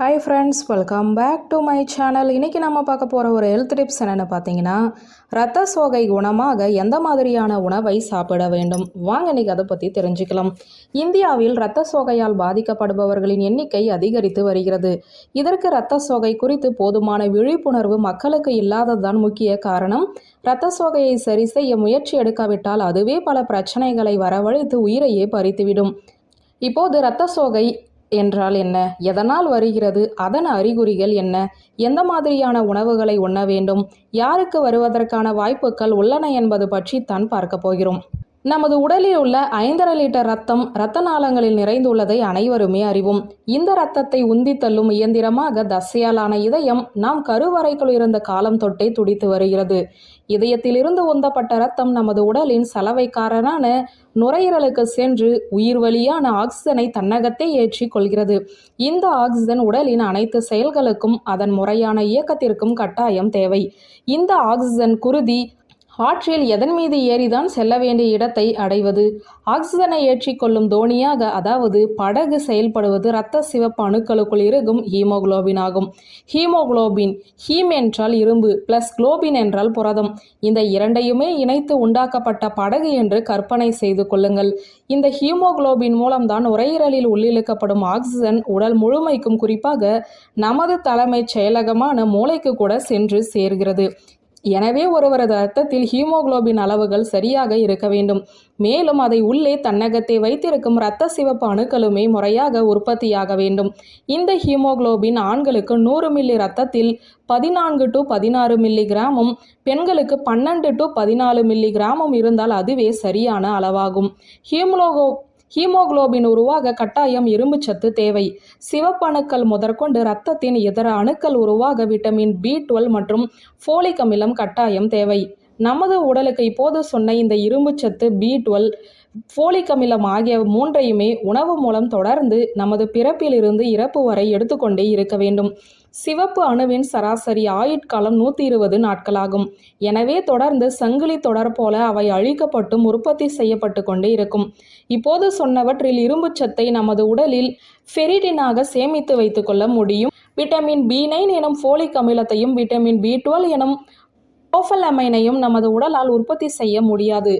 Hi friends welcome back to my channel இன்றைக்கி நம்ம பார்க்க போகிற ஒரு ஹெல்த் டிப்ஸ் என்னென்னு பார்த்தீங்கன்னா ரத்த சோகை குணமாக எந்த மாதிரியான உணவை சாப்பிட வேண்டும்? வாங்க இன்றைக்கி அதை பற்றி தெரிஞ்சுக்கலாம். இந்தியாவில் இரத்த சோகையால் பாதிக்கப்படுபவர்களின் எண்ணிக்கை அதிகரித்து வருகிறது. இதற்கு இரத்த சோகை குறித்து போதுமான விழிப்புணர்வு மக்களுக்கு இல்லாததுதான் முக்கிய காரணம். இரத்த சோகையை சரி செய்ய முயற்சி எடுக்காவிட்டால் அதுவே பல பிரச்சனைகளை வரவழைத்து உயிரையே பறித்துவிடும். இப்போது இரத்த சோகை என்றால் என்ன? எதனால் வருகிறது? அதன் அறிகுறிகள் என்ன? எந்த மாதிரியான உணவுகளை உண்ண வேண்டும்? யாருக்கு வருவதற்கான வாய்ப்புகள் உள்ளன என்பது பற்றி தான் பார்க்க போகிறோம். நமது உடலில் உள்ள ஐந்தரை லிட்டர் ரத்தம் இரத்த நாளங்களில் நிறைந்துள்ளதை அனைவருமே அறிவோம். இந்த ரத்தத்தை உந்தி தள்ளும் இயந்திரமாக தசையாலான இதயம் நாம் கருவறைக்குள் இருந்த காலம் தொட்டே துடித்து வருகிறது. இதயத்திலிருந்து உந்தப்பட்ட ரத்தம் நமது உடலின் சலவைக்காரனான நுரையீரலுக்கு சென்று உயிர் வழியான ஆக்சிஜனை தன்னகத்தே ஏற்றி கொள்கிறது. இந்த ஆக்சிஜன் உடலின் அனைத்து செயல்களுக்கும் அதன் முறையான இயக்கத்திற்கும் கட்டாயம் தேவை. இந்த ஆக்சிஜன் குருதி ஆற்றில் எதன் மீது ஏறிதான் செல்ல வேண்டிய இடத்தை அடைவது? ஆக்சிஜனை ஏற்றிக்கொள்ளும் தோணியாக அதாவது படகு செயல்படுவது இரத்த சிவப்பு அணுக்களுக்குள் இருக்கும் ஹீமோகுளோபின் ஆகும். ஹீமோகுளோபின் ஹீம் என்றால் இரும்பு பிளஸ் குளோபின் என்றால் புரதம். இந்த இரண்டையுமே இணைத்து உண்டாக்கப்பட்ட படகு என்று கற்பனை செய்து கொள்ளுங்கள். இந்த ஹீமோகுளோபின் மூலம்தான் உரையீரலில் உள்ளிழுக்கப்படும் ஆக்சிஜன் உடல் முழுமைக்கும் குறிப்பாக நமது தலைமைச் செயலகமான மூளைக்கு கூட சென்று சேர்கிறது. எனவே ஒருவரது ரத்தத்தில் ஹீமோகுளோபின் அளவுகள் சரியாக இருக்க வேண்டும். மேலும் அதை உள்ளே தன்னகத்தை வைத்திருக்கும் இரத்த சிவப்பு அணுக்களுமே முறையாக உற்பத்தியாக வேண்டும். இந்த ஹீமோகுளோபின் ஆண்களுக்கு நூறு மில்லி ரத்தத்தில் பதினான்கு டு பதினாறு மில்லி கிராமும் பெண்களுக்கு பன்னெண்டு டு பதினாலு மில்லி கிராமும் இருந்தால் அதுவே சரியான அளவாகும். ஹீமோலோகோ ஹீமோகுளோபின் உருவாக கட்டாயம் இரும்புச்சத்து தேவை. சிவப்பணுக்கள் முதற்கொண்டு இரத்தத்தின் இதர அணுக்கள் உருவாக விட்டமின் பி டுவெல் மற்றும் ஃபோலிக் அமிலம் கட்டாயம் தேவை. நமது உடலுக்கு இப்போது சொன்ன இந்த இரும்புச்சத்து பி டுவெல் ஃபோலிக் அமிலம் ஆகிய மூன்றையுமே உணவு மூலம் தொடர்ந்து நமது பிறப்பிலிருந்து இறப்பு வரை எடுத்துக்கொண்டே இருக்க வேண்டும். சிவப்பு அணுவின் சராசரி ஆயுட்காலம் நூற்றி இருபது நாட்களாகும். எனவே தொடர்ந்து சங்கிலி தொடர் போல அவை அழிக்கப்பட்டும் உற்பத்தி செய்யப்பட்டு கொண்டே இருக்கும். இப்போது சொன்னவற்றில் இரும்புச்சத்தை நமது உடலில் ஃபெரிடினாக சேமித்து வைத்துக்கொள்ள முடியும். விட்டமின் பி நைன் எனும் ஃபோலிக் அமிலத்தையும் விட்டமின் பி டுவெல் எனும் ஓஃபலமைனையும் நமது உடலால் உற்பத்தி செய்ய முடியாது.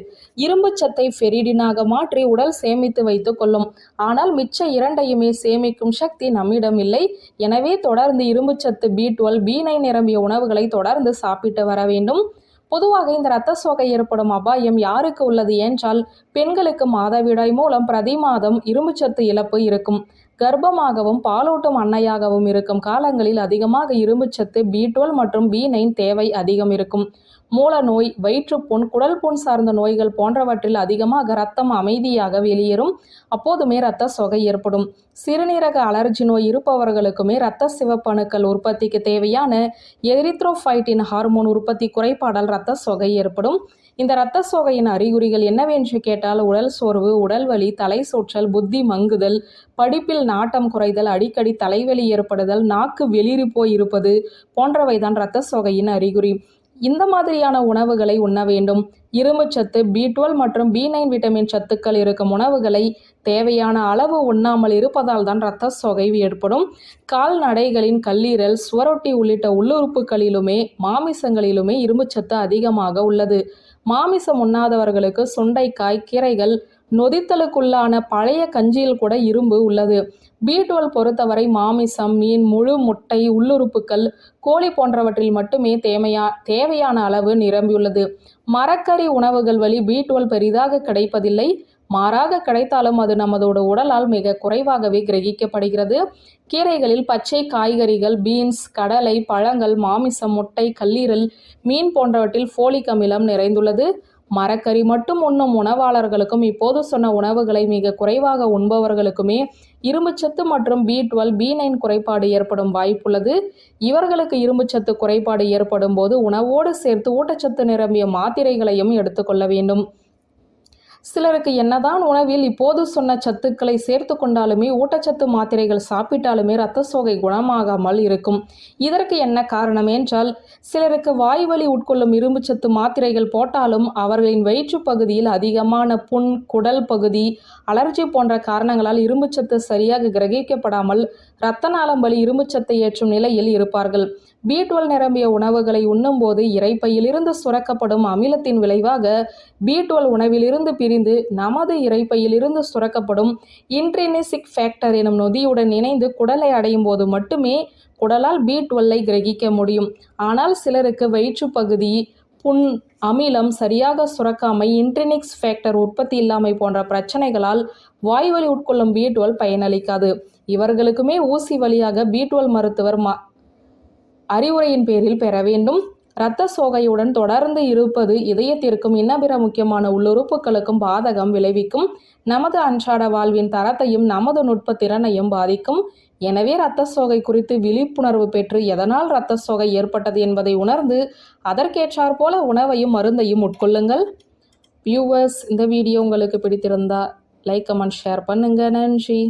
இரும்புச்சத்தை ஃபெரிடினாக மாற்றி உடல் சேமித்து வைத்துக் கொள்ளும். ஆனால் மிச்ச இரண்டையுமே சேமிக்கும் சக்தி நம்மிடம் இல்லை எனவே தொடர்ந்து இரும்புச்சத்து பி டுவெல் பி நைன் நிரம்பிய உணவுகளை தொடர்ந்து சாப்பிட்டு வர வேண்டும். பொதுவாக இந்த இரத்த சோகை ஏற்படும் அபாயம் யாருக்கு உள்ளது என்றால் பெண்களுக்கு மாதவிடாய் மூலம் பிரதி மாதம் இரும்புச்சத்து இழப்பு இருக்கும். கர்ப்பமாகவும் பாலூட்டும் அன்னையாகவும் இருக்கும். காலங்களில் அதிகமாக இரும்புச்சத்து பி டுவெல் மற்றும் பி நைன் தேவை அதிகம் இருக்கும். மூல நோய் வயிற்றுப்புண் குடல் புண் சார்ந்த நோய்கள் போன்றவற்றில் அதிகமாக ரத்தம் அமைதியாக வெளியேறும். அப்போதுமே இரத்த சொகை ஏற்படும். சிறுநீரக அலர்ஜி நோய் இருப்பவர்களுக்குமே இரத்த சிவப்பணுக்கள் உற்பத்திக்கு தேவையான எரித்ரோஃபைட்டின் ஹார்மோன் உற்பத்தி குறைபாடால் இரத்த சொகை ஏற்படும். இந்த இரத்த சோகையின் அறிகுறிகள் என்னவென்று கேட்டால் உடல் சோர்வு உடல் வலி தலை சுற்றல் புத்தி மங்குதல் படிப்பில் நாட்டம் குறைதல் அடிக்கடி தலைவலி ஏற்படுதல் நாக்கு வெளிரி போய் இருப்பது போன்றவைதான் இரத்த சோகையின் அறிகுறி. இந்த மாதிரியான உணவுகளை உண்ண வேண்டும். இரும்புச்சத்து பி டுவெல் மற்றும் பி நைன் விட்டமின் சத்துக்கள் இருக்கும் உணவுகளை தேவையான அளவு உண்ணாமல் இருப்பதால் தான் இரத்த சோகை ஏற்படும். கால்நடைகளின் கல்லீரல் சுவரொட்டி உள்ளிட்ட உள்ளுறுப்புகளிலுமே மாமிசங்களிலுமே இரும்புச்சத்து அதிகமாக உள்ளது. மாமிசம் உண்ணாதவர்களுக்கு சுண்டைக்காய் கீரைகள் நொதித்தலுக்குள்ளான பழைய கஞ்சியில் கூட இரும்பு உள்ளது. பி டுவெல் பொறுத்தவரை மாமிசம் மீன் முழு முட்டை உள்ளுறுப்புகள் கோழி போன்றவற்றில் மட்டுமே தேவையா தேவையான அளவு நிரம்பியுள்ளது. மரக்கறி உணவுகள் வழி பி டுவெல் பெரிதாக கிடைப்பதில்லை. மாறாக கிடைத்தாலும் அது நமதோட உடலால் மிக குறைவாகவே கிரகிக்கப்படுகிறது. கீரைகளில் பச்சை காய்கறிகள் பீன்ஸ் கடலை பழங்கள் மாமிசம் முட்டை கல்லீரல் மீன் போன்றவற்றில் ஃபோலிக் அமிலம் நிறைந்துள்ளது. மரக்கறி மட்டும் உண்ணும் உணவாளர்களுக்கும் இப்போது சொன்ன உணவுகளை மிக குறைவாக உண்பவர்களுக்குமே இரும்புச்சத்து மற்றும் பி டுவெல் பி நைன் குறைபாடு ஏற்படும் வாய்ப்புள்ளது. இவர்களுக்கு இரும்புச்சத்து குறைபாடு ஏற்படும் போது உணவோடு சேர்த்து ஊட்டச்சத்து நிரம்பிய மாத்திரைகளையும் எடுத்துக்கொள்ள வேண்டும். சிலருக்கு என்னதான் உணவில் இப்போது சொன்ன சத்துக்களை சேர்த்து கொண்டாலுமே ஊட்டச்சத்து மாத்திரைகள் சாப்பிட்டாலுமே இரத்த சோகை குணமாகாமல் இருக்கும். இதற்கு என்ன காரணம் என்றால் சிலருக்கு வாய்வழி உட்கொள்ளும் இரும்புச்சத்து மாத்திரைகள் போட்டாலும் அவர்களின் வயிற்று பகுதியில் அதிகமான புண் குடல் பகுதி அலர்ஜி போன்ற காரணங்களால் இரும்புச்சத்து சரியாக கிரகிக்கப்படாமல் இரத்த நாளம் வழி இரும்புச்சத்தை ஏற்றும் நிலையில் இருப்பார்கள். பி டுவெல் நிரம்பிய உணவுகளை உண்ணும்போது இறைப்பையிலிருந்து சுரக்கப்படும் அமிலத்தின் விளைவாக பி டுவெல் உணவிலிருந்து பிரிந்து நமது இறைப்பையிலிருந்து சுரக்கப்படும் இன்ட்ரினிசிக் ஃபேக்டர் எனும் நொதியுடன் இணைந்து குடலை அடையும் போது மட்டுமே குடலால் பி டுவெல்லை கிரகிக்க முடியும். ஆனால் சிலருக்கு வயிற்று பகுதி புண் அமிலம் சரியாக சுரக்காமை இன்ட்ரினிக்ஸ் ஃபேக்டர் உற்பத்தி இல்லாமை போன்ற பிரச்சனைகளால் வாய்வழி உட்கொள்ளும் பி டுவெல் பயனளிக்காது. இவர்களுக்குமே ஊசி வழியாக பி டுவெல் மருத்துவர் ம அறிவுரையின் பேரில் பெற வேண்டும். இரத்த சோகையுடன் தொடர்ந்து இருப்பது இதயத்திற்கும் இன்னபிற முக்கியமான உள்ளுறுப்புகளுக்கும் பாதகம் விளைவிக்கும். நமது அன்றாட வாழ்வின் தரத்தையும் நமது நுட்ப திறனையும் பாதிக்கும். எனவே இரத்த சோகை குறித்து விழிப்புணர்வு பெற்று எதனால் இரத்த சோகை ஏற்பட்டது என்பதை உணர்ந்து அதற்கேற்றாற் போல உணவையும் மருந்தையும் உட்கொள்ளுங்கள். வியூவர்ஸ் இந்த வீடியோ உங்களுக்கு பிடித்திருந்தா லைக் கமெண்ட் ஷேர் பண்ணுங்க. நன்றி.